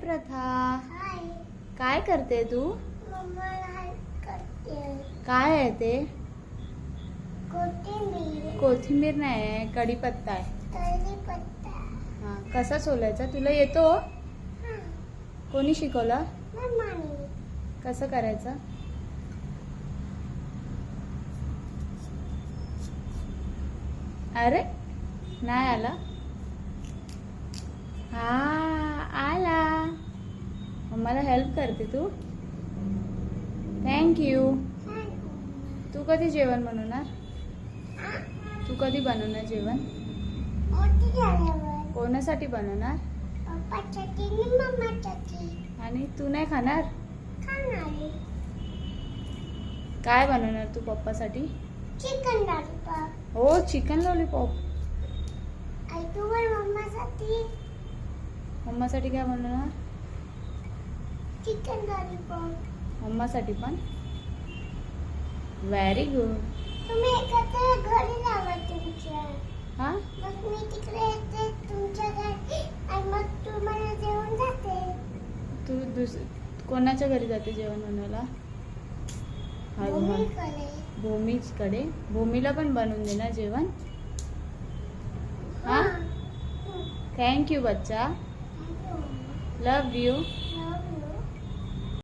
प्रथा? काय करते तू? काय आहे ते? कोथिंबीर. कोथिंबीर नाही आहे कढीपत्ता आहे. हा कसा सोलायचा? तुला येतो? कोणी शिकवलं? कसं करायचं? अरे नाही आला. हा. मला हेल्प करते तू. थँक्यू तू कधी जेवण बनवणार? तू कधी बनवणार जेवण? कोणासाठी बनवणार? आणि तू नाही खाणार? काय बनवणार तू पप्पासाठी? चिकन लॉलीपॉप हो चिकन लॉलीपॉप मम्मासाठी. मम्मासाठी काय बनवणार? चिकन लॉलीपॉप मम्मासाठी पण. व्हेरी गुड तुम्ही एकत्र घरी जावा तुमच्या. हा? मग मी तिकडे येते तुमच्या घरी. आणि मग तुम्हाला जेवण जाते. तू दुस कोणाच्या घरी जाते जेवण बनवायला. मम्मीकडे भूमीकडे. भूमीला पण बनवून दे ना जेवण. हा? थँक्यू बच्चा. लव यू